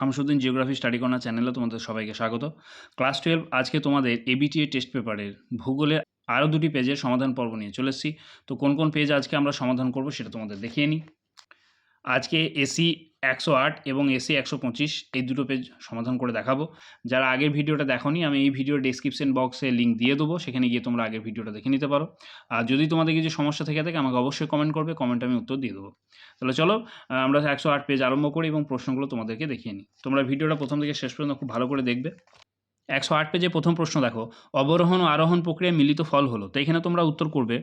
আমি সুদিন geography study corner চ্যানেলে তোমাদের সবাইকে স্বাগত। ক্লাস টুয়েলভ, আজকে তোমাদের এবিটিএ টেস্ট পেপারের ভূগোলের আরও দুটি পেজের সমাধান পর্ব নিয়ে চলে এসেছি। তো কোন কোন পেজ আজকে আমরা সমাধান করব সেটা তোমাদের দেখিয়ে নিই। আজকে এসি একশো আট এবং এসি একশো পঁচিশ এই দুটো পেজ সমাধান করে দেখাবো। যারা আগের ভিডিওটা দেখোনি, আমি এই ভিডিওর ডেসক্রিপশন বক্সে লিঙ্ক দিয়ে দেবো, সেখানে গিয়ে তোমরা আগের ভিডিওটা দেখে নিতে পারো। আর যদি তোমাদের কিছু সমস্যা থেকে থাকে, আমাকে অবশ্যই কমেন্ট করবে কমেন্টে আমি উত্তর দিয়ে দেবো। তাহলে চলো আমরা একশো আট পেজ আরম্ভ করি এবং প্রশ্নগুলো তোমাদেরকে দেখিয়ে নিই। তোমরা ভিডিওটা প্রথম থেকে শেষ পর্যন্ত খুব ভালো করে দেখবে। একশো আট পেজে প্রথম প্রশ্ন দেখো, অবরোহণ ও আরোহণ প্রক্রিয়ায় মিলিত ফল হলো। তো এখানে তোমরা উত্তর করবে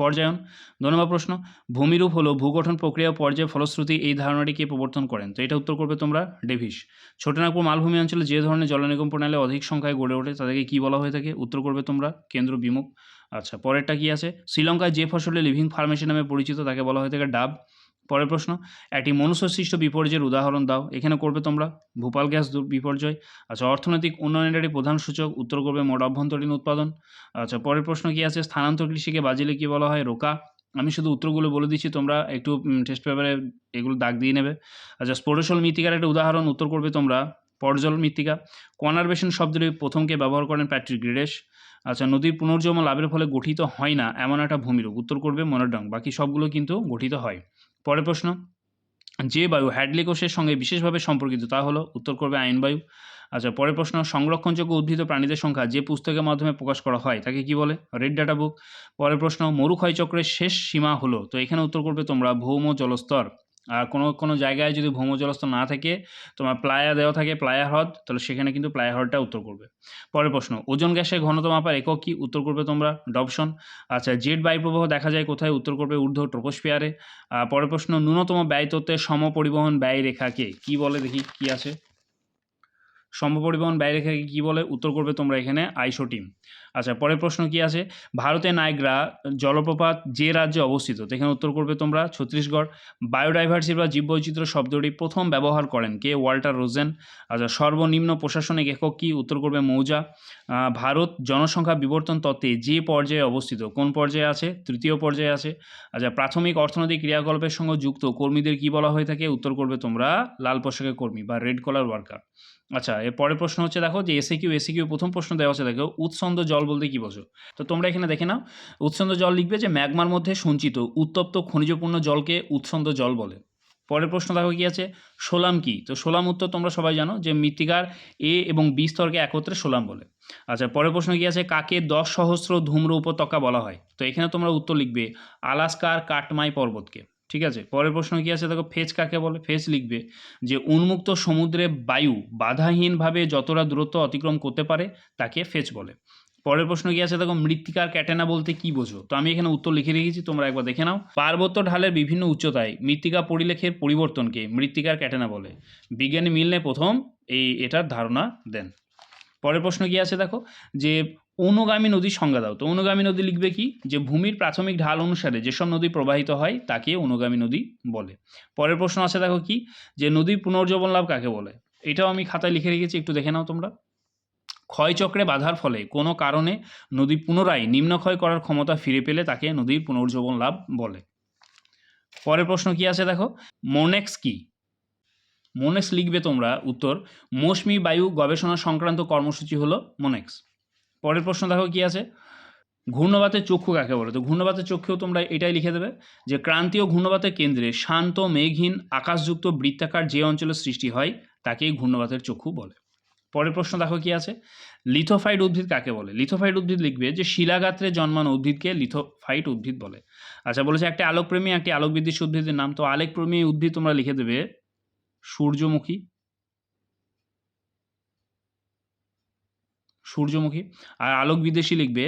পর্যায়ন। দু নম্বর প্রশ্ন, ভূমিরূপ হলো ভূগঠন প্রক্রিয়া পর্যায়ে ফলশ্রুতি এই ধারণাটি কে প্রবর্তন করেন? তো এটা উত্তর করবে তোমরা ডেভিস। ছোটনাগপুর মালভূমি অঞ্চলে যে ধরনের জলনিগম প্রণালী অধিক সংখ্যায় গড়ে ওঠে, তাদেরকে কী বলা হয়ে থাকে? উত্তর করবে তোমরা কেন্দ্র বিমুখ। আচ্ছা পরেরটা কি আছে? শ্রীলঙ্কায় যে ফসলে লিভিং ফার্মেসি নামে পরিচিত, তাকে বলা হয়ে থাকে ডাব। পরের প্রশ্ন, একটি মনুষ্যসৃষ্ট বিপর্যয়ের উদাহরণ দাও। এখানে করবে তোমরা ভূপাল গ্যাস বিপর্যয়। আচ্ছা অর্থনৈতিক উন্নয়নের একটি প্রধান সূচক, উত্তর করবে মোট অভ্যন্তরীণ উৎপাদন। আচ্ছা পরের প্রশ্ন কি আছে? স্থানান্তর কৃষিকে বাজিলে কি বলা হয়? রোকা। আমি শুধু উত্তরগুলো বলে দিচ্ছি, তোমরা একটু টেস্ট পেপারে এগুলো দাগ দিয়ে নেবে। আচ্ছা স্পোরোসল মৃত্তিকার একটা উদাহরণ, উত্তর করবে তোমরা পর্জল মৃত্তিকা। কনারবেশন শব্দটি প্রথমকে ব্যবহার করেন প্যাট্রিক গ্রিডেশ। আচ্ছা নদীর পুনর্জন্ম লাভের ফলে গঠিত হয় না, এমন একটা ভূমিরূপ। উত্তর করবে মনোডং, বাকি সবগুলো কিন্তু গঠিত হয়। পরের প্রশ্ন, যে বায়ু হ্যাডলি কোষের সঙ্গে বিশেষভাবে সম্পর্কিত তা হলো উত্তর করবে আইন বায়ু। আচ্ছা পরের প্রশ্ন, সংরক্ষণযোগ্য উদ্ভিদ প্রাণীদের সংখ্যা যে পুস্তকের মাধ্যমে প্রকাশ করা হয়, তাকে কি বলে? রেড ডাটা বুক পরের প্রশ্ন, মরুক্ষয় চক্রের শেষ সীমা হলো, তো এখানে উত্তর করবে তোমরা ভৌম জলস্তর। আর কোনো কোনো জায়গায় যদি ভৌম জলস্তর না থাকে তোমার প্লায়া দেওয়া থাকে প্লায়া হ্রদ তাহলে সেখানে কিন্তু প্লায়া হ্রদটা উত্তর করবে। পরের প্রশ্ন ওজন গ্যাসের ঘনত্ব মাপার একক কি উত্তর করবে তোমরা? ডপশন আচ্ছা জেট বায়ুপ্রবাহ দেখা যায় কোথায়? উত্তর করবে ঊর্ধ্ব ট্রোপোস্ফিয়ারে। আহ, পরের প্রশ্ন ন্যূনতম ব্যয় তত্ত্বের সম পরিবহন ব্যয় রেখাকে কি বলে দেখি কি আছে? সম পরিবহন ব্যয় রেখাকে কি বলে উত্তর করবে তোমরা এখানে আইসোটিম আচ্ছা পরের প্রশ্ন কি আছে? ভারতের নায়গ্রা জলপ্রপাত যে রাজ্যে অবস্থিত? তো এখানে উত্তর করবে তোমরা ছত্তিশগড়। বায়োডাইভার্সিটি বা জীববৈচিত্র্য শব্দটি প্রথম ব্যবহার করেন কে? Walter Rosen. আচ্ছা সর্বনিম্ন প্রশাসনিক একক কি? উত্তর করবে মৌজা। ভারত জনসংখ্যা বিবর্তন তত্ত্বে যে পর্যায়ে অবস্থিত? কোন পর্যায়ে আছে? তৃতীয় পর্যায়ে আছে। আচ্ছা প্রাথমিক অর্থনৈতিক ক্রিয়াকল্পের সঙ্গে যুক্ত কর্মীদের কি বলা হয়ে থাকে? উত্তর করবে তোমরা লাল পোশাকের কর্মী বা রেড কলার ওয়ার্কার। আচ্ছা এর পরের প্রশ্ন হচ্ছে দেখো যে এসে কিউ এসে কিউ প্রথম প্রশ্ন দেওয়া হচ্ছে, দেখো, উৎসন্দ জল বলতে কি বোঝো? তো তোমরা এখানে দেখে নাও, উৎসন্দ জল লিখবে যে ম্যাগমার মধ্যে সঞ্চিত, উত্তপ্ত খনিজপূর্ণ জলকে উৎসন্দ জল বলে। পরের প্রশ্ন দেখো কি আছে, সোলাম কি? তো সোলাম উত্তর তোমরা সবাই জানো যে মৃত্তিকার এ এবং বি স্তরকে একত্রে সোলাম বলে। আচ্ছা পরের প্রশ্ন কি আছে, কাকে দশ সহস্র ধূম্র উপত্যকা বলা হয়? তো এখানে তোমরা উত্তর লিখবে, আলাস্কার কাটমাই পর্বতকে। ঠিক আছে? পরের প্রশ্ন কি আছে? দেখো, ফেজ কাকে বলে? ফেজ লিখবে যে, উন্মুক্ত সমুদ্রে বায়ু বাধাহীনভাবে যতটা দূরত্ব অতিক্রম করতে পারে, তাকে ফেজ বলে। পরের প্রশ্ন কি আছে? দেখো, মৃত্তিকার ক্যাটেনা বলতে কি বোঝো? তো আমি এখানে উত্তর লিখে রেখেছি, তোমরা একবার দেখে নাও। পার্বত্য ঢালের বিভিন্ন উচ্চতায় মৃত্তিকা পরিলেখের পরিবর্তনকে মৃত্তিকার ক্যাটেনা বলে। বিজ্ঞানী মিলনে প্রথম এই এটার ধারণা দেন। পরের প্রশ্ন কি আছে? দেখো, যে অনুগামী নদীর সংজ্ঞা দাও। তো অনুগামী নদী লিখবে কি? যে ভূমির প্রাথমিক ঢাল অনুসারে যেসব নদী প্রবাহিত হয়, তাকে অনুগামী নদী বলে। পরের প্রশ্ন আছে দেখো কি? যে নদীর পুনর্জীবন লাভ কাকে বলে? এটাও আমি খাতায় লিখে রেখেছি, একটু দেখে নাও তোমরা। ক্ষয়চক্রে বাধার ফলে কোনো কারণে নদী পুনরায় নিম্নক্ষয় করার ক্ষমতা ফিরে পেলে তাকে নদীর পুনর্জীবন লাভ বলে। পরের প্রশ্ন কি আছে দেখো? মোনেক্স কি? মোনেক্স লিখবে তোমরা উত্তর, মৌসুমী বায়ু গবেষণা সংক্রান্ত কর্মসূচি হলো মোনেক্স। পরের প্রশ্ন দেখো কি আছে? ঘূর্ণবাতের চক্ষু কাকে বলে? তো ঘূর্ণবাতের চক্ষুও তোমরা এটাই লিখে দেবে যে ক্রান্তীয় ঘূর্ণবাতের কেন্দ্রে শান্ত, মেঘহীন, আকাশযুক্ত, বৃত্তাকার যে অঞ্চলে সৃষ্টি হয়, তাকেই ঘূর্ণবাতের চক্ষু বলে। পরের প্রশ্ন দেখো কি আছে? লিথোফাইট উদ্ভিদ কাকে বলে? লিথোফাইট উদ্ভিদ লিখবে যে শিলাগাত্রে জন্মানো উদ্ভিদকে লিথোফাইট উদ্ভিদ বলে। আচ্ছা বলেছে একটি আলোকপ্রেমী, একটি আলোকবিদ্যুৎ উদ্ভিদের নাম। তো আলোকপ্রেমী উদ্ভিদ তোমরা লিখে দেবে সূর্যমুখী। সূর্যমুখী। আর আলোক বিদেশি লিখবে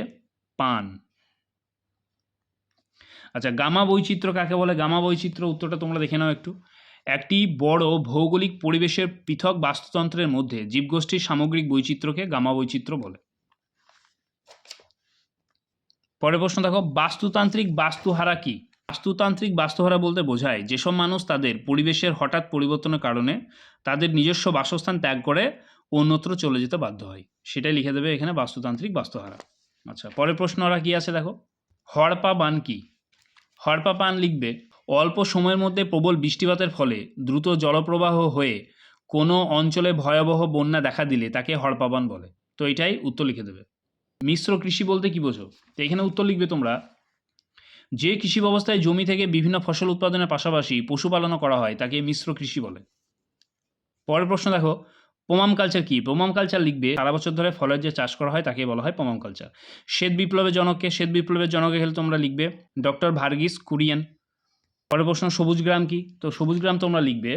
পান। আচ্ছা গামা বৈচিত্র্য কাকে বলে? গামা বৈচিত্র্য উত্তরটা তোমরা দেখে নাও একটু। একটি বড় ভৌগোলিক পরিবেশের পৃথক বাস্তুতন্ত্রের মধ্যে জীবগোষ্ঠীর সামগ্রিক বৈচিত্র্যকে গামা বৈচিত্র্য বলে। পরের প্রশ্ন দেখো, বাস্তুতান্ত্রিক বাস্তুহারা কি? বাস্তুতান্ত্রিক বাস্তুহারা বলতে বোঝায় যেসব মানুষ তাদের পরিবেশের হঠাৎ পরিবর্তনের কারণে তাদের নিজস্ব বাসস্থান ত্যাগ করে অন্যত্র চলে যেতে বাধ্য হয়। সেটাই লিখে দেবে এখানে বাস্তুতান্ত্রিক বাস্তুহারা। আচ্ছা পরের প্রশ্ন ওরা কি আছে দেখো? হড়পা বান কি? হড়পা পান লিখবে, অল্প সময়ের মধ্যে প্রবল বৃষ্টিপাতের ফলে দ্রুত জলপ্রবাহ হয়ে কোনো অঞ্চলে ভয়াবহ বন্যা দেখা দিলে তাকে হড়পাবান বলে। তো এটাই উত্তর লিখে দেবে। মিশ্র কৃষি বলতে কি বোঝো? তো এখানে উত্তর লিখবে তোমরা, যে কৃষি ব্যবস্থায় জমি থেকে বিভিন্ন ফসল উৎপাদনের পাশাপাশি পশুপালনও করা হয়, তাকে মিশ্র কৃষি বলে। পরের প্রশ্ন দেখো পোমাম কালচার কি? পোমাম কালচার লিখবে। সারা বছর ধরে ফলের যে চাষ করা হয়, তাকে বলা হয় পোমাম কালচার শ্বেত বিপ্লবের জনককে, শ্বেত বিপ্লবের জনকে গেলে তোমরা লিখবে। ডক্টর ভার্গিস কুরিয়ান। পরের প্রশ্ন, সবুজ গ্রাম কি? তো সবুজ গ্রাম তোমরা লিখবে,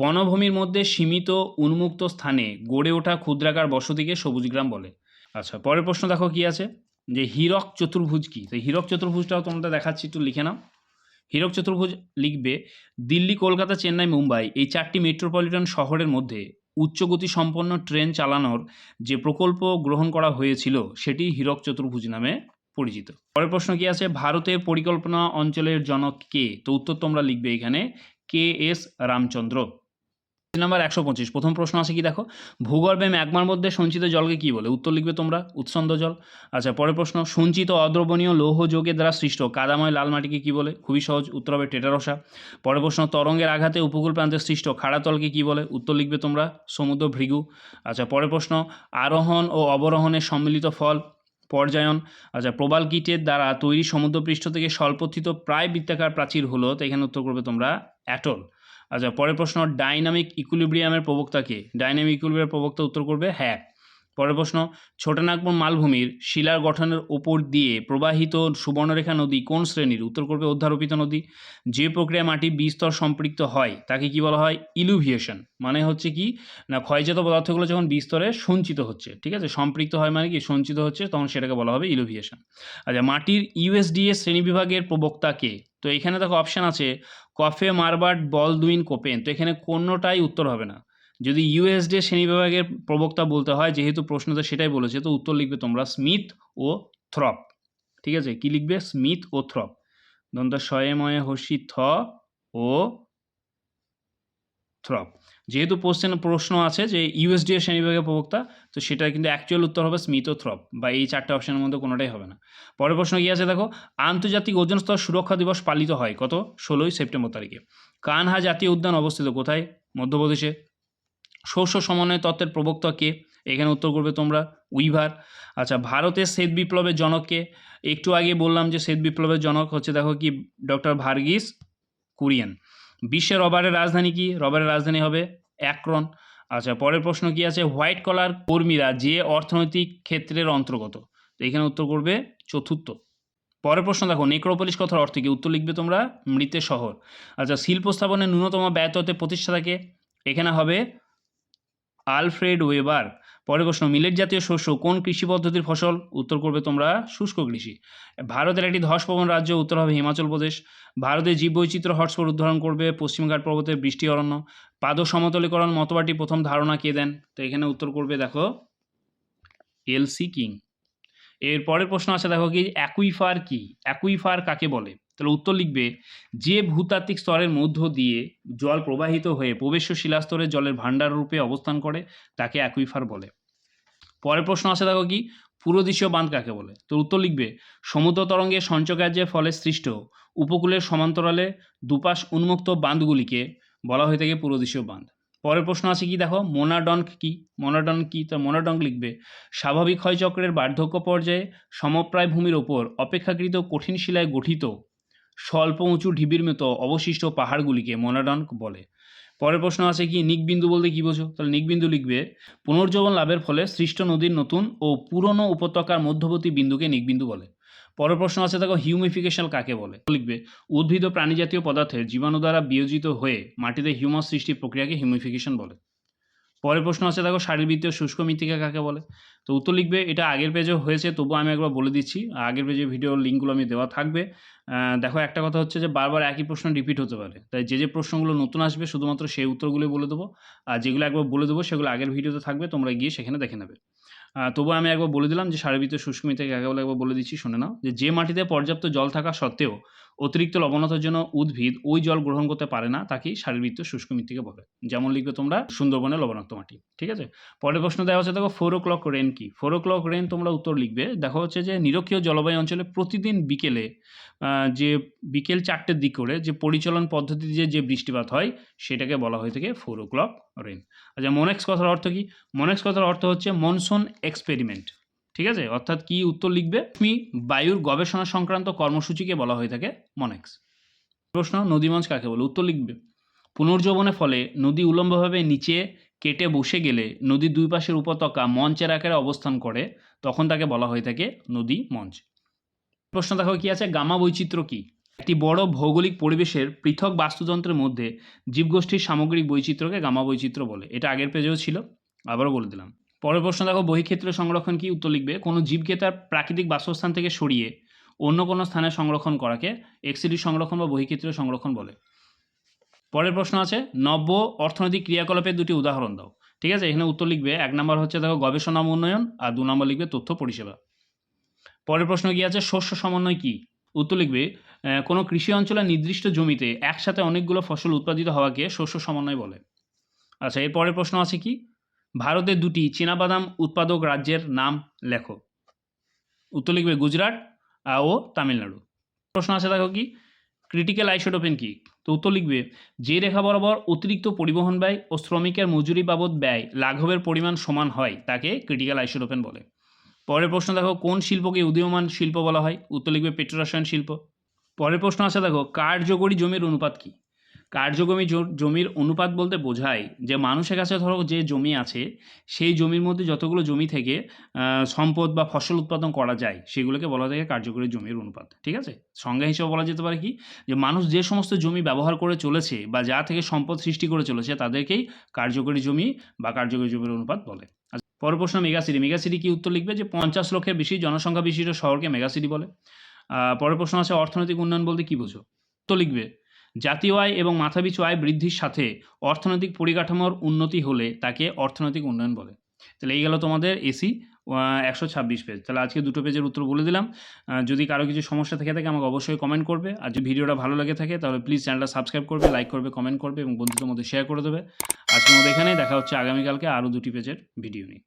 বনভূমির মধ্যে সীমিত উন্মুক্ত স্থানে গড়ে ওঠা ক্ষুদ্রাকার বসতিকে সবুজ গ্রাম বলে। আচ্ছা পরের প্রশ্ন দেখো কি আছে, যে হীরক চতুর্ভুজ কি? তো হীরক চতুর্ভুজটাও তোমরা দেখাচ্ছি, একটু লিখে নাও। হীরক চতুর্ভুজ লিখবে, দিল্লি, কলকাতা, চেন্নাই, মুম্বাই, এই চারটি মেট্রোপলিটন শহরের মধ্যে উচ্চগতি সম্পন্ন ট্রেন চালানোর যে প্রকল্প গ্রহণ করা হয়েছিল, সেটি হীরক চতুর্ভুজ নামে পরিচিত। পরের প্রশ্ন কি আছে? ভারতের পরিকল্পনা অঞ্চলের জনক কে? তো উত্তর তোমরা লিখবে এখানে, কে এস রামচন্দ্র। নাম্বার একশো পঁচিশ। প্রথম প্রশ্ন আছে কি দেখো? ভূগর্ভে ম্যাগমার মধ্যে সঞ্চিত জলকে কি বলে? উত্তর লিখবে তোমরা, উৎসন্দ জল। আচ্ছা পরের প্রশ্ন, সঞ্চিত অদ্রবণীয় লৌহ যোগের দ্বারা সৃষ্ট কাদাময় লাল মাটিকে কি বলে? খুবই সহজ, উত্তর হবে টেটারসা। পরের প্রশ্ন, তরঙ্গের আঘাতে উপকূল প্রান্তে সৃষ্ট খাড়াতলকে কি বলে? উত্তর লিখবে তোমরা সমুদ্র ভৃগু আচ্ছা পরের প্রশ্ন, আরোহণ ও অবরোহণের সম্মিলিত ফল, পর্যায়ন। আচ্ছা প্রবাল কীটের দ্বারা তৈরি সমুদ্রপৃষ্ঠ থেকে স্বল্পথিত প্রায় বৃত্তাকার প্রাচীর হলো, তো এখানে উত্তর করবে তোমরা, অ্যাটল। আচ্ছা পরের প্রশ্ন ডাইনামিক ইকুলিব্রিয়ামের প্রবক্তাকে ডাইনামিক ইকুলিব্রিয়ামের প্রবক্তা উত্তর করবে হ্যাঁ। পরের প্রশ্ন, ছোটনাগপুর মালভূমির শিলার গঠনের ওপর দিয়ে প্রবাহিত সুবর্ণরেখা নদী কোন শ্রেণির? উত্তর করবে অধ্যারোপিত নদী। যে প্রক্রিয়া মাটি বিস্তর সম্পৃক্ত হয়, তাকে কি বলা হয়? ইলুভিয়েশন। মানে হচ্ছে কি? না, ক্ষয়জাত পদার্থগুলো যখন বিস্তরে সঞ্চিত হচ্ছে, ঠিক আছে? সম্পৃক্ত হয় মানে কি? সঞ্চিত হচ্ছে, তখন সেটাকে বলা হবে ইলুভিয়েশন। আচ্ছা মাটির ইউএসডিএ শ্রেণীবিভাগের প্রবক্তাকে তো এখানে দেখো অপশান আছে, কফে, মারবার্ট, বলদুইন, কোপেন। তো এখানে কোনোটাই উত্তর হবে না। যদি ইউএসডি শ্রেণি বিভাগের প্রবক্তা বলতে হয়, যেহেতু প্রশ্নতে সেটাই বলেছে, তো উত্তর লিখবে তোমরা স্মিথ ও থ্রপ ঠিক আছে? কি লিখবে? স্মিথ ও থ্রপ দন্ত শয়ে ময়ে হসি থ ও থ্রপ যেহেতু কোশ্চেন প্রশ্ন আছে যে ইউএসডি এর শ্রেণি বিভাগের প্রবক্তা, তো সেটা কিন্তু অ্যাকচুয়াল উত্তর হবে স্মিথ ও থ্রপ বা এই চারটে অপশনের মধ্যে কোনোটাই হবে না। পরের প্রশ্ন কি আছে? দেখো, আন্তর্জাতিক ওজন স্তর সুরক্ষা দিবস পালিত হয় কত? ষোলোই সেপ্টেম্বর তারিখে। কানহা জাতীয় উদ্যান অবস্থিত কোথায়? মধ্যপ্রদেশে। শস্য সমন্বয় তত্ত্বের প্রবক্তা কে? এখানে উত্তর করবে তোমরা, উইভার। আচ্ছা ভারতের শ্বেত বিপ্লবের জনককে একটু আগে বললাম যে শ্বেত বিপ্লবের জনক হচ্ছে দেখো কি, ডক্টর ভার্গিস কুরিয়ান। বিশ্বের রবারের রাজধানী কি? রবারের রাজধানী হবে অ্যাক্রন। আচ্ছা পরের প্রশ্ন কি আছে? হোয়াইট কলার কর্মীরা যে অর্থনৈতিক ক্ষেত্রের অন্তর্গত? তো এখানে উত্তর করবে চতুর্থ। পরের প্রশ্ন দেখো, নেক্রোপলিস কথার অর্থ কি? উত্তর লিখবে তোমরা মৃতের শহর। আচ্ছা শিল্প স্থাপনের ন্যূনতম ব্যয়ততে প্রতিষ্ঠাতাকে এখানে হবে আলফ্রেড ওয়েবার। পরের প্রশ্ন, মিলেট জাতীয় শস্য কোন কৃষি পদ্ধতির ফসল? উত্তর করবে তোমরা শুষ্ক কৃষি। ভারতের একটি ধসপ্রবণ রাজ্য, উত্তর হবে হিমাচল প্রদেশ। ভারতের জীববৈচিত্র্য হটস্পট উদ্ধারণ করবে পশ্চিমঘাট পর্বতের বৃষ্টি অরণ্য। পাদ সমতলীকরণ মতবাটি প্রথম ধারণা কে দেন? তো এখানে উত্তর করবে দেখো এলসি কিং। এর পরের প্রশ্ন আছে, দেখো কি, অ্যাকুইফার কি? অ্যাকুইফার কাকে বলে? তাহলে উত্তর লিখবে, যে ভূতাত্ত্বিক স্তরের মধ্য দিয়ে জল প্রবাহিত হয়ে প্রবেশ্য শিলাস্তরে জলের ভাণ্ডার রূপে অবস্থান করে, তাকে অ্যাকুইফার বলে। পরের প্রশ্ন আছে দেখো কি, পুরোদেশীয় বাঁধ কাকে বলে? তো উত্তর লিখবে, সমুদ্র তরঙ্গের সঞ্চকার্যের ফলে সৃষ্ট উপকূলের সমান্তরালে দুপাশ উন্মুক্ত বাঁধগুলিকে বলা হয়ে থাকে পুরোদেশীয় বাঁধ। পরের প্রশ্ন আছে কি দেখো, মোনাডনক কি? মোনাডনক কি? তো মোনাডনক লিখবে, স্বাভাবিক ক্ষয়চক্রের বার্ধক্য পর্যায়ে সমপ্রায় ভূমির ওপর অপেক্ষাকৃত কঠিন শিলায় গঠিত স্বল্প উঁচু ঢিবির মতো অবশিষ্ট পাহাড়গুলিকে মোনাডনক বলে। পরের প্রশ্ন আছে কি, নিকবিন্দু বলতে কি বোঝো? তাহলে নিকবিন্দু লিখবে পুনর্জীবন লাভের ফলে সৃষ্ট নদীর নতুন ও পুরনো উপত্যকার মধ্যবর্তী বিন্দুকে নিকবিন্দু বলে। পরের প্রশ্ন আছে দেখো হিউমিফিকেশন কাকে বলে? লিখবে, উদ্ভিদ ও প্রাণীজাতীয় পদার্থের জীবাণু দ্বারা বিয়োজিত হয়ে মাটিতে হিউমাস সৃষ্টির প্রক্রিয়াকে হিউমিফিকেশন বলে। পরের প্রশ্ন আছে, দেখো, শারীরবৃত্তীয় শুষ্ক মৃত্তিকা কাকে বলে? তো উত্তর লিখবে, এটা আগের পেজেও হয়েছে, তবুও আমি একবার বলে দিচ্ছি, আগের পেজে ভিডিও লিঙ্কগুলো আমি দেওয়া থাকবে। দেখো, একটা কথা হচ্ছে যে, বারবার একই প্রশ্ন রিপিট হতে পারে। তাই যে যে প্রশ্নগুলো নতুন আসবে, শুধুমাত্র সেই উত্তরগুলোই বলে দেবো। আর যেগুলো একবার বলে দেবো, সেগুলো আগের ভিডিওতে থাকবে, তোমরা গিয়ে সেখানে দেখে নেবে। তবুও আমি একবার বলে দিলাম যে, শারীরবৃত্তীয় শুষ্ক মৃত্তিকা কাকে বলে, একবার বলে দিচ্ছি, শুনে নাও। যে যে মাটিতে পর্যাপ্ত জল থাকা সত্ত্বেও অতিরিক্ত লবণতার জন্য উদ্ভিদ ওই জল গ্রহণ করতে পারে না তাকেই শারীরবৃত্ত শুষ্ক মৃত্তিকা বলে। যেমন লিখবে তোমরা সুন্দরবনে লবণাক্ত মাটি, ঠিক আছে? পরের প্রশ্ন দেওয়া হচ্ছে, দেখো ফোর ও ক্লক রেন কি? ফোর ও ক্লক রেন তোমরা উত্তর লিখবে, দেখা হচ্ছে যে নিরক্ষীয় জলবায়ু অঞ্চলে প্রতিদিন বিকেলে যে বিকেল চারটের দিক করে যে পরিচালন পদ্ধতি দিয়ে যে বৃষ্টিপাত হয়, সেটাকে বলা হয়ে থাকে ফোর ও ক্লক রেন। আচ্ছা মনেক্স কথার অর্থ কি? মনেক্স কথার অর্থ হচ্ছে মনসুন এক্সপেরিমেন্ট। ঠিক আছে? অর্থাৎ কি উত্তর লিখবে? তুমি বায়ুর গবেষণা সংক্রান্ত কর্মসূচিকে বলা হয়ে থাকে মনেক্স। প্রশ্ন, নদীমঞ্চ কাকে বলে? উত্তর লিখবে। পুনর্জীবনের ফলে নদী উলম্বভাবে নিচে কেটে বসে গেলে নদীর দুই পাশের উপত্যকা মঞ্চের আকারে অবস্থান করে, তখন তাকে বলা হয়ে থাকে নদী মঞ্চ। প্রশ্ন দেখো, কি আছে? গামা বৈচিত্র্য কি? একটি বড় ভৌগোলিক পরিবেশের পৃথক বাস্তুতন্ত্রের মধ্যে জীবগোষ্ঠীর সামগ্রিক বৈচিত্র্যকে গামা বৈচিত্র্য বলে। এটা আগের পেজেও ছিল, আবারও বলে দিলাম। পরের প্রশ্ন দেখো, বহিক্ষেত্র সংরক্ষণ কি উত্তর লিখবে? কোনো জীবকে তার প্রাকৃতিক বাসস্থান থেকে সরিয়ে অন্য কোনো স্থানে সংরক্ষণ করাকে এক্সিডি সংরক্ষণ বা বহিক্ষেত্রীয় সংরক্ষণ বলে। পরের প্রশ্ন আছে, নব্য অর্থনৈতিক ক্রিয়াকলাপের দুটি উদাহরণ দাও। ঠিক আছে? এখানে উত্তর লিখবে, এক নম্বর হচ্ছে দেখো, গবেষণা উন্নয়ন আর দু নম্বর লিখবে তথ্য পরিষেবা। পরের প্রশ্ন কি আছে, শস্য সমন্বয় কি? উত্তর লিখবে কোনো কৃষি অঞ্চলের নির্দিষ্ট জমিতে একসাথে অনেকগুলো ফসল উৎপাদিত হওয়াকে শস্য সমন্বয় বলে। আচ্ছা এর পরের প্রশ্ন আছে কি? ভারতের দুটি চীনাবাদাম উৎপাদক রাজ্যের নাম লেখো। উত্তর লিখবে গুজরাট ও তামিলনাড়ু। প্রশ্ন আছে দেখো কি? ক্রিটিক্যাল আইসোটোপেন কি? তো উত্তর লিখবে, যে রেখা বরাবর অতিরিক্ত পরিবহন ব্যয় ও শ্রমিকের মজুরি বাবদ ব্যয় লাঘবের পরিমাণ সমান হয়, তাকে ক্রিটিক্যাল আইসোটোপেন বলে। পরের প্রশ্ন দেখো, কোন শিল্পকে উদীয়মান শিল্প বলা হয়? উত্তর লিখবে পেট্রোরসায়ন শিল্প। পরের প্রশ্ন আছে দেখো, কার্যকরী জমির অনুপাত কি? কার্যকরী জ- জমির অনুপাত বলতে বোঝায় যে মানুষের কাছে ধরো যে জমি আছে সেই জমির মধ্যে যতগুলো জমি থেকে সম্পদ বা ফসল উৎপাদন করা যায় সেগুলোকে বলা যায় কার্যকরী জমির অনুপাত ঠিক আছে? সংজ্ঞা হিসেবে বলা যেতে পারে কি? যে মানুষ যে সমস্ত জমি ব্যবহার করে চলেছে বা যা থেকে সম্পদ সৃষ্টি করে চলেছে তাদেরকেই কার্যকরী জমি বা কার্যকরী জমির অনুপাত বলে। আচ্ছা, পরের প্রশ্ন মেগাসিটি মেগাসিটি কি উত্তর লিখবে যে পঞ্চাশ লক্ষের বেশি জনসংখ্যা বিশিষ্ট শহরকে মেগাসিটি বলে? পরের প্রশ্ন আছে অর্থনৈতিক উন্নয়ন বলতে কি বোঝো? তো লিখবে জাতীয় আয় এবং মাথাপিছু আয় বৃদ্ধির সাথে অর্থনৈতিক পরিকাঠামোর উন্নতি হলে তাকে অর্থনৈতিক উন্নয়ন বলে। তাহলে এই গেল তোমাদের এসি একশো ছাব্বিশ পেজ তাহলে আজকে দুটো পেজের উত্তর বলে দিলাম। যদি কারও কিছু সমস্যা থেকে থাকে, আমাকে অবশ্যই কমেন্ট করবে। আর যদি ভিডিওটা ভালো লাগে থাকে, তাহলে প্লিজ চ্যানেলটা সাবস্ক্রাইব করবে লাইক করবে কমেন্ট করবে এবং বন্ধুদের মধ্যে শেয়ার করে দেবে। আজকের মধ্যে এখানেই। দেখা হচ্ছে আগামীকালকে আরও দুটি পেজের ভিডিও নিয়ে।